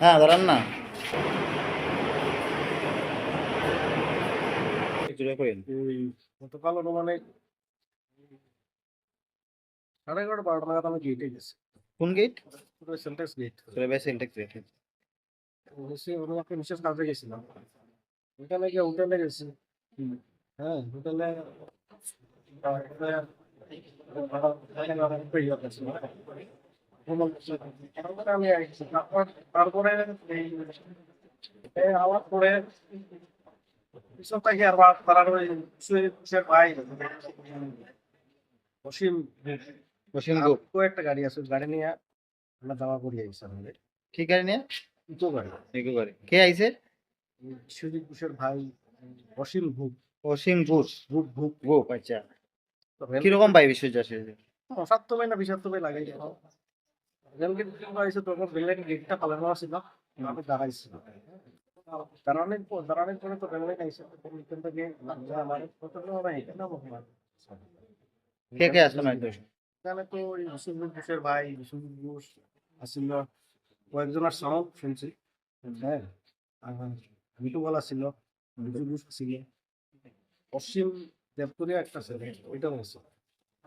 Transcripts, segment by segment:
হ্যাঁ দাঁড়ান না। গতকাল সাড়ে এগারোটা বারোটা নাগাদ আমি গেটে গেছি। কোন গেট সেন্টেক্স গেট বিশেষ কাজে গেছিলাম। গিয়ে হোটেলে গেছি। হ্যাঁ হোটেলে। তারপর- আওয়াজ আর তারা ভাই অসীম বসিম গো কয়েকটা গাড়ি আছে ওই গাড়ি নিয়ে আমরা যাওয়া করি আইসি আমাদের ঠিক আছে নিয়ে? ইকো গাড়ি। এগো করে কে আইছে? সুজিত ঘোষের ভাই অসীম ভূপ অসীম ঘোষ ভূপ আচ্ছা। কীরকম পাই বিশ্ব চাষে সাততমে না বিষাক্তমে লাগাই গেল রেলকে আইসে তখন রেলের গেটটা পালানো নেওয়া ছিল আমি দাঁড়াইছিল দাঁড়ানোর পর দাঁড়ানোর পরে তো রেললাইন আইসে এখান থেকে আমার প্রথমে আমরা এখানে বসলাম। কে কে আসলো না তো তো বিশ্বজিৎ ঘোষের ভাই বিশ্বজিৎ ঘোষ আসছিল কয়েকজনের সাউন্ড শুনছি হ্যাঁ মিটু বলা ছিল ঘোষ ছিল অসীম দেবতরিয়া একটা ছিল ওইটাও আছে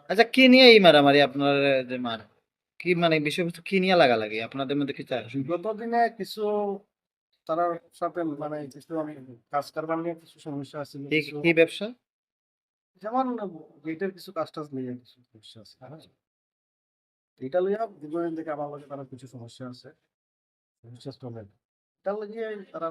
আচ্ছা কি নিয়ে এই মারামারি আপনার যে মার কি মানে বিষয়বস্তু কি নিয়ে লাগা লাগে আপনাদের মধ্যে কি চায় বিগত দিনে কিছু তার সাথে মানে কিছু আমি কাজ কারবার নিয়ে কিছু সমস্যা আছে কি ব্যবসা? যেমন গেটের কিছু কাজ টাজ নিয়ে কিছু সমস্যা আছে। এটা লইয়া দীর্ঘদিন থেকে আমার লগে তারা কিছু সমস্যা আছে। সমস্যা চলে এটা লাগিয়ে তারা